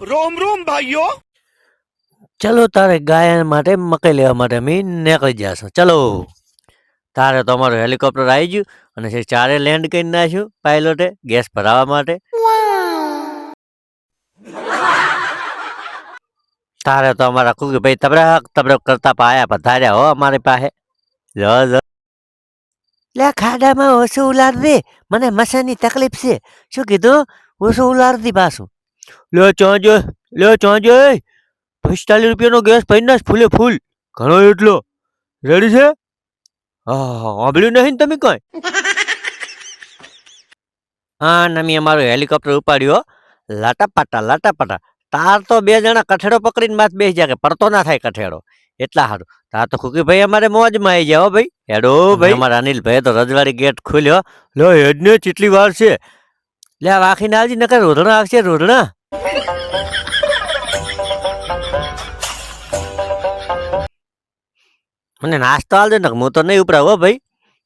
રોમ રોમ ભાઈઓ. ચલો તારે ગાયન માટે મકાઈ લેવા માટે અમે નીકળી જશું ચલો. તારે તો અમારું હેલિકોપ્ટર આવી ગયું અને ચારે લેન્ડ કરી નાખ્યું પાયલોટે ગેસ ભરાવા માટે. તારે તો અમારા કુકી ભાઈ તમે તમે કરતા પાયા પધાર્યા હો અમારી પાસે. જો જો લે ખાડામાં ઓછું ઉલાર દે. મને મસાની તકલીફ છે. શું કીધું? ઓછું ઉલાર દી પાછું. લે ચોંજો લે ચોંજો પિસ્તાલીસ રૂપિયાનો ગેસ ભરીને ફૂલે ફૂલ. ઘણો એટલો. રેડી છે? હા સાંભળ્યું નહીં ને તમે કઈ? હા નમી અમારું હેલિકોપ્ટર ઉપાડ્યો લાટા પાટા તાર તો બે જણા કઠેડો પકડીને માથ બેસી જાય કે પડતો ના થાય કઠેડો. એટલા સારું તાર તો ખુકી ભાઈ અમારે મોજમાં આવી જાઓ ભાઈ. હેડો ભાઈ. અમારા અનિલભાઈ તો રજવાડી ગેટ ખોલ્યો. લો હેડને કેટલી વાર છે લે વાખીને આવજી નકર રોધણા આવશે રોધણા. મને નાસ્તો આલજો ને હું તો નહીં ઉપડાવ હો ભાઈ.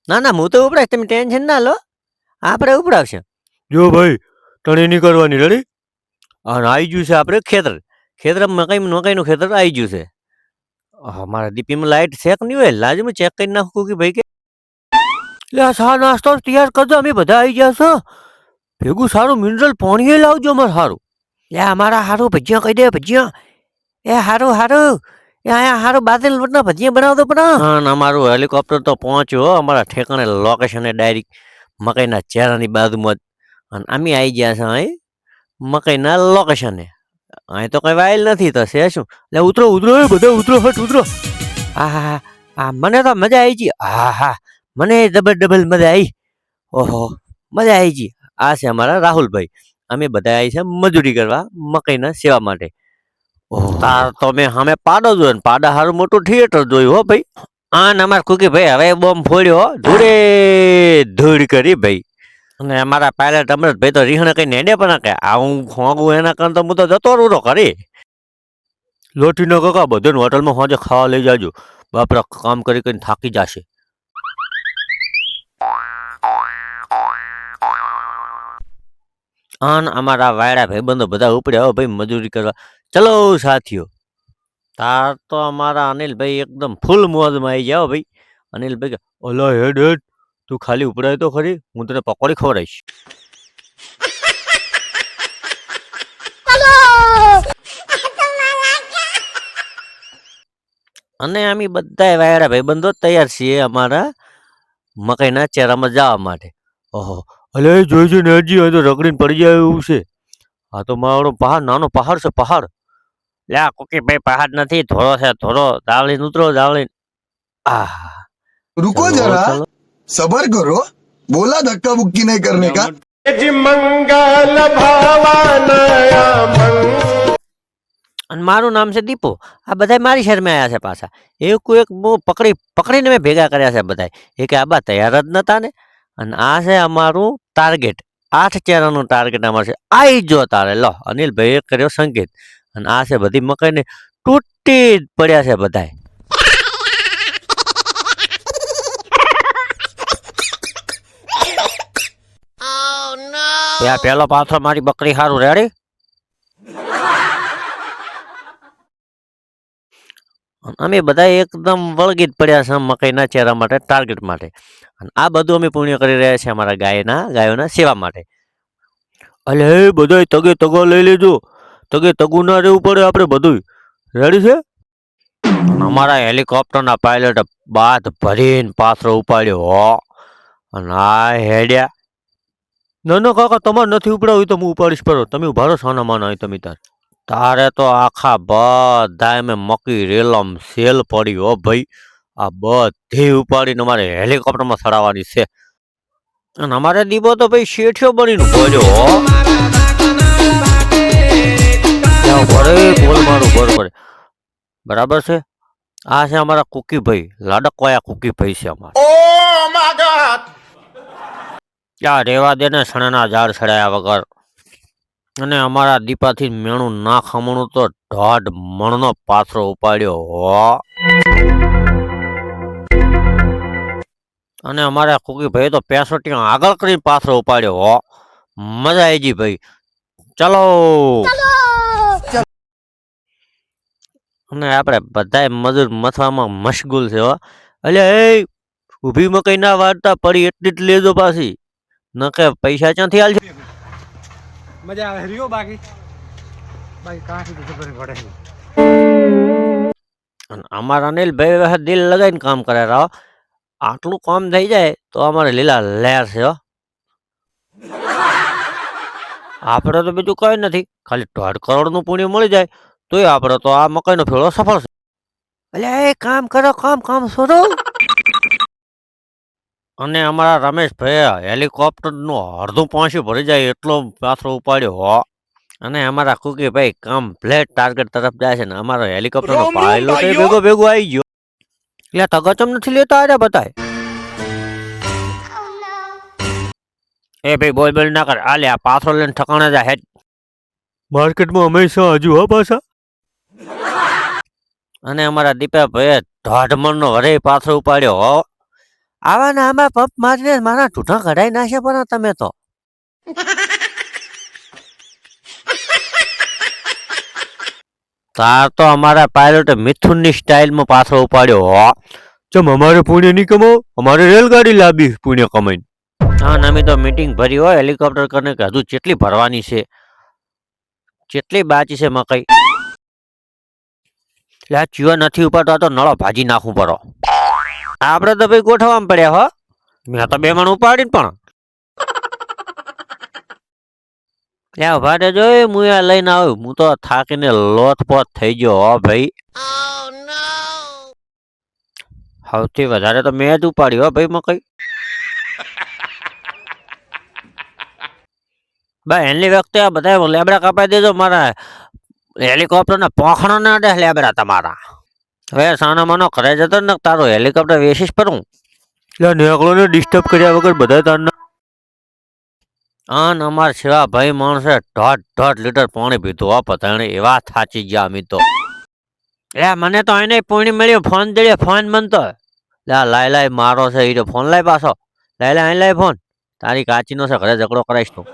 ના ના, હું તો ઉપડાવીશ તમે ટેન્શન ના લો. આપણે ઉપડાવશે. જો ભાઈ, તણી નહીં કરવાની રેડી અને આવી ગયું છે આપણે ખેતર. ખેતર મકાઈ મકાઈનું ખેતર આવી ગયું છે. અમારા મારા દીપીમાં લાઈટ છે કે નહીં હોય લાજમાં ચેક કરી નાખું કે ભાઈ કે લે, આ નાસ્તો તૈયાર કરજો, અમે બધા આવી ગયા છો. ભેગું સારું મિનરલ પાણી લાવજો અમારે સારું લે, અમારા સારું ભજીયા કહી દે, ભજીયા. એ સારું હારું. અહીંયા હારું બાદલ વટના ભજીયા બનાવતો પણ અને અમારું હેલિકોપ્ટર તો પહોંચ્યો અમારા ઠેકાણે લોકેશને ડાયરેક્ટ મકાઈના ચહેરાની બાજુમાં અને અમે આવી ગયા છે અહીં મકાઈના લોકેશને અહીં તો કઈ વાયલ નથી, તો છે શું? એટલે ઉતરો ઉતરો બધા ઉતરો હટ ઉતરો. હા હા હા મને તો મજા આવી ગઈ. હા હા મને ડબલ ડબલ મજા આવી ઓહો, મજા આવી ગઈ. આ છે અમારા રાહુલભાઈ. અમે બધા આવી છે મજૂરી કરવા, મકાઈના સેવા માટે. તાર તો મેં સામે પાડો જોયો ને, પાડા હારું મોટું થિયેટર જોયું હો ભાઈ. આ અમારે કુકી ભાઈ, હવે બોમ્બ ફોડ્યો ધૂળે ધૂળ કરી ભાઈ. અને અમારા પાયલટ અમૃતભાઈ તો રીહણ કઈ નેડે પણ કે, આ હું ખોગું એના કારણ તો હું તો જતો રૂરો કરી લોટીનો કાકા બધાને હોટલમાં હોજે ખાવા લઈ જાજો. બાપરા કામ કરી કરીને થાકી જશે. આન અમારા વાયડા ભાઈબંધો બધા ઉપડ્યા હો ભાઈ, મજૂરી કરવા. ચલો સાથીઓ તાર તો અમારા અનિલભાઈ એકદમ ફૂલ મોજમાં આવી જાઓ ભાઈ. અનિલભાઈ ઓલો હેડ હેડ તું ખાલી ઉપડાય તો ખરી હું તને પકોડી ખવડાવીશ અને અમે બધા ભાઈ ભાઈબંધો તૈયાર છીએ અમારા મકાઈના ચહેરામાં જવા માટે. ઓહો અલે જોઈજો ને હજી તો રગડીને પડી જાય એવું છે. આ તો મારો પહાડ નાનો પહાડ છે પહાડ. લે આ કોકી ભાઈ પહાડ નથી ધોળો છે ધોળો દાવલીને ઉતરો દાવલીને આહ रुको चलो, जरा चलो। सबर करो बोला धक्का बुक्की नहीं करने का અને મારું નામ છે દીપુ આ બધા મારી શહેરમાં આવ્યા છે પાછા એક એક બહુ પકડી પકડીને મેં ભેગા કર્યા છે બધા એ કે આ બા તૈયાર જ નતા ને અને આ છે અમારું ટાર્ગેટ આઠ ચહેરાનું ટાર્ગેટ અમારું છે આઈ જો તારે લો અનિલભાઈએ કર્યો સંકેત અને આ છે બધી મકાઈને તૂટી જ પડ્યા છે બધાય. ત્યાં પેલો પાછો મારી બકરી સારું રેડી? અમે બધા એકદમ વળગી જ પડ્યા છે મકાઈના ચહેરા માટે ટાર્ગેટ માટે. અને આ બધું અમે પુણ્ય કરી રહ્યા છીએ અમારા ગાયના, ગાયોના સેવા માટે. અલે બધા તગે તગો લઈ લેજો તગે તગું ના રહેવું પડે આપણે બધું રેડી છે? અમારા હેલિકોપ્ટરના પાયલટ બાદ ભરીને પાથરો ઉપાડ્યો હો. અને આ હેડ્યા. ના ના કાકા તમારે નથી ઉપડાવ્યું તો હું ઉપાડીશ પડો તમે ઊભા રહો સોના માના હોય તમે તાર. તારે તો આખા બધા મેં મકી રેલમ સેલ પડી હો ભાઈ. આ બધી ઉપાડીને અમારે હેલિકોપ્ટરમાં ચડાવવાની છે. અને અમારે દીબો તો ભાઈ શેઠિયો બનીને બોલ્યો ત્યાં ભરે બોલ મારું ભર ભરે બરાબર છે? આ છે અમારા કુકી ભાઈ લાડકવાયા કુકી ભાઈ છે અમારા. રેવા દે ને સણાના ઝાડ છડાયા વગર. અને અમારા દીપાથી મેણું ના ખમણું તો ઢોઢ મણનો પાથરો ઉપાડ્યો હો. અને અમારા કુકી ભાઈ તો પેસોટી આગળ કરીને પાથરો ઉપાડ્યો હો. મજા આવી ગઈ ભાઈ. ચલો. અને આપણે બધાય મજૂર મથવામાં મશગુલ છે હો. એટલે એ ઊભી મકઈ ના વાળતા પડી એટલી જ લેજો પાછી. ન કે પૈસા ક્યાંથી આલ મજા આવે રહ્યો બાકી. બાકી કાંઠી તો ખબર પડે. અને અમારા અનિલભાઈ હવે દિલ લગાવીને કામ કરે રહો આટલું કામ થઈ જાય તો અમારે લીલા લહેર છે હો. આપણે તો બીજું કઈ નથી. ખાલી દોઢ કરોડનું પુણ્ય મળી જાય. તોય આપણે તો આ મકાઈનો ફેળો સફળ છે. એટલે એ કામ કરો કામ કામ શોધો. અને અમારા રમેશભાઈ હેલિકોપ્ટરનું અડધું પાછું ભરી જાય એટલો પાછો ઉપાડ્યો હો. અને અમારા કુકીભાઈ કમ્પ્લેટ ટાર્ગેટ તરફ જાય છે ને અમારો હેલિકોપ્ટરનો પાયલોટ ભેગો ભેગો આવી ગયો. એટલે તગચમ નથી લેતા અરે બતાય એ ભાઈ બોલ બોલ ના કર. આ લે આ પાથરો લઈને ઠકાણે જાય હેડ. માર્કેટમાં હંમેશા હજુ હો પાછા? અને અમારા દીપાભાઈએ ઢાઢમણનો વરે પાથરો ઉપાડ્યો હો. આવા ને આમાં પંપ મારીને મારા ઠૂઠા કઢાઈ નાખે પણ તમે તો. તાર તો અમારા પાયલોટે મિથુનની સ્ટાઇલમાં પાથરો ઉપાડ્યો હો. ચમ અમારે પુણ્ય નહીં કમાવો? અમારે રેલગાડી લાવી પુણ્ય કમાઈને. હા અમે તો મીટિંગ ભરી હોય હેલિકોપ્ટર કરીને કે હજુ જેટલી ભરવાની છે જેટલી બાચી છે મકઈ. એટલે આ ચિયો નથી ઉપાડતો તો નળો ભાજી નાખવું પડો આપણે તો ભાઈ ગોઠવવામાં પડ્યા હો. મેં તો બે મણ ઉપાડીને પણ. લ્યા ઊભા રહેજો હું આ લઈને આવ્યો. હું તો થાકીને લોથપોથ થઈ ગયો હો ભાઈ. સૌથી વધારે તો મેં જ ઉપાડી હો ભાઈ મકઈ. ભાઈ એની વખતે આ બધા લેબડા કપાઈ દેજો મારા હેલિકોપ્ટરના પોખણો ના દે લેબડા તમારા. હવે સાના માનો ઘરે જતો ને તારું હેલિકોપ્ટર વેચીશ પરું એટલે નેકળોને ડિસ્ટર્બ કર્યા વગર બધા તારના આન અમાર સેવા ભાઈ માણસે દોઢ દોઢ લીટર પાણી પીધું આ પતાણે એવા થાચી ગયા અમે તો. એ મને તો એને પૂણી મળ્યો ફોન દેડ્યો ફોન મનતો લા લાય લાય મારો છે એ ફોન લાય પાછો. લાય લાય અહીં લાય ફોન. તારી કાચીનો છે ઘરે ઝઘડો કરાઈશ તું.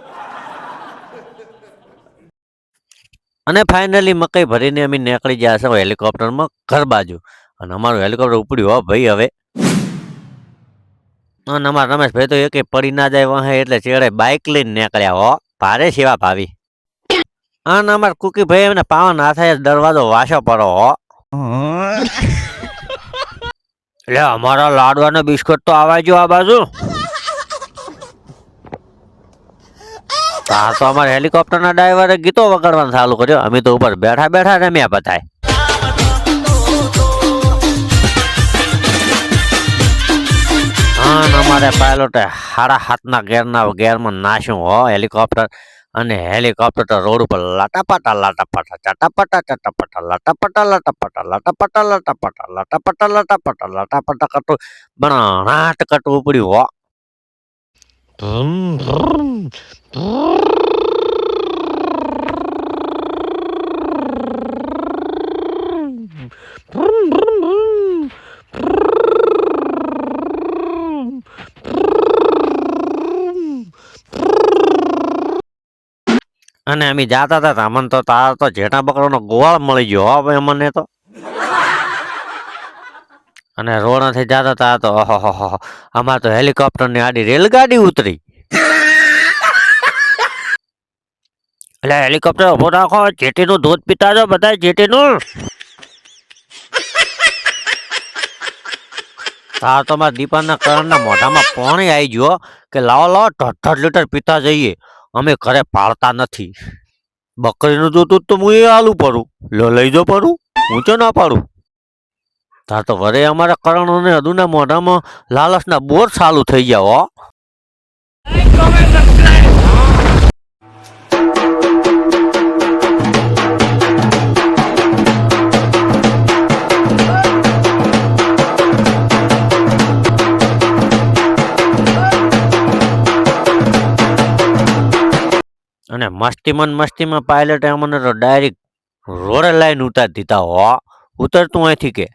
અને ફાઇનલી મકાઈ ભરીને અમે નીકળી ગયા છે હેલિકોપ્ટરમાં ઘર બાજુ. અને અમારું હેલિકોપ્ટર ઉપડ્યું હો ભાઈ હવે. અને અમારા રમેશભાઈ તો એકે પડી ના જાય વાહે એટલે ચેડે બાઇક લઈને નીકળ્યા હો. ભારે સેવા ભાવી. અને અમાર કુકીભાઈ એમને પાવન હાથે દરવાજો વાસો પડો હો. એટલે અમારા લાડવાનો બિસ્કટ તો આવા જો આ બાજુ. તાર તો અમારા હેલિકોપ્ટરના ડ્રાઈવરે ગીતો વગાડવાનું ચાલુ કર્યો. અમે તો ઉપર બેઠા બેઠા રમ્યા બધાય. હા, અમારે પાયલોટે હાડા હાથના ગેરના ગેરમાં નાશ્યું હો, હેલિકોપ્ટર અને હેલિકોપ્ટર રોડ ઉપર લાટાપાટા લાટાપાટા, ચટાપટા ચટાપટા, લાટાપટા લાટાપટા લાટાપટા લાટાપટા લાટાપટા લાટાપટા લાટાપટા કટુ હાથ કટું ઉપડ્યું હો. ભમ ભમ અને અમે જાતા હતા અમને તો તાર તો જેઠા બકરોનો ગોવાળ મળી ગયો હવે મને તો. અને રોણાથી જતા હતા તો ઓહો અમાર તો હેલિકોપ્ટરની આડી રેલગાડી ઉતરી. એટલે હેલિકોપ્ટર ઊભો રાખો, જેટીનું દૂધ પીતા જો બધા જેટીનું. તાર તો મારા દીપાના કરણના મોઢામાં પાણી આવી ગયો કે લાવો લાવો દોઢ લીટર પીતા જઈએ. અમે ઘરે પાળતા નથી. બકરીનું દૂધ તો હું એ આલું પડું. લઈ જો પડું. હું ચો ના પાડું? તાર તો વરે અમારા કરણ અને અદુના મોઢામાં લાલચના બોર ચાલુ થઈ ગયા, હો. અને મસ્તીમાં મસ્તીમાં પાયલટે અમને તો ડાયરેક્ટ રોડે લાઈન ઉતારી દીધા, હો. ઉતરતું અહીંથી કે?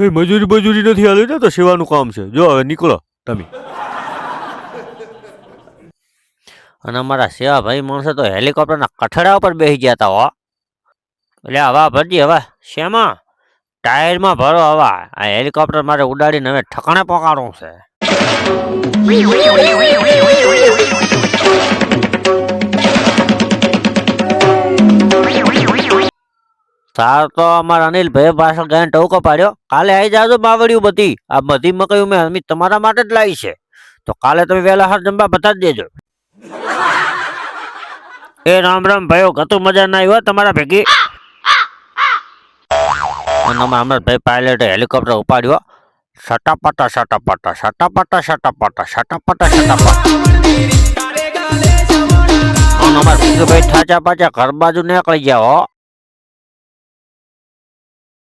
ભાઈ મજૂરી મજૂરી નથી હાલે ને, તો સેવાનું કામ છે. જો હવે નીકળો, તમે. અને અમારા સેવા ભાઈ માણસો તો હેલિકોપ્ટરના કઠડા ઉપર બેસી ગયા હતા હો. એટલે હવા ભરજી, હવા. શેમાં? ટાયરમાં ભરો હવા. આ હેલિકોપ્ટર મારે ઉડાડીને હવે ઠકાણે પકાડવું છે. તાર તો અમારા અનિલભાઈ પાછળ ગાયન ટવકો પાડ્યો. કાલે આવી જાજો બાવળિયું બધી. આ બધી મકઈ મેં અમી તમારા માટે જ લાવી છે. તો કાલે તમે વહેલા હાર જમવા બતા જ દેજો. એ રામ રામ ભાઈઓ કતું મજા ના આવ્યો તમારા ભેગી. અને અમારા અમરભાઈ પાયલટે હેલિકોપ્ટર ઉપાડ્યો. સટાપટા સટાપટા સટાપટા સટાપટા સટાપટા સટાપટા. અને અમારા ભીખુભાઈ ઠાચા પાચા ઘર બાજુ નીકળી ગયા હો.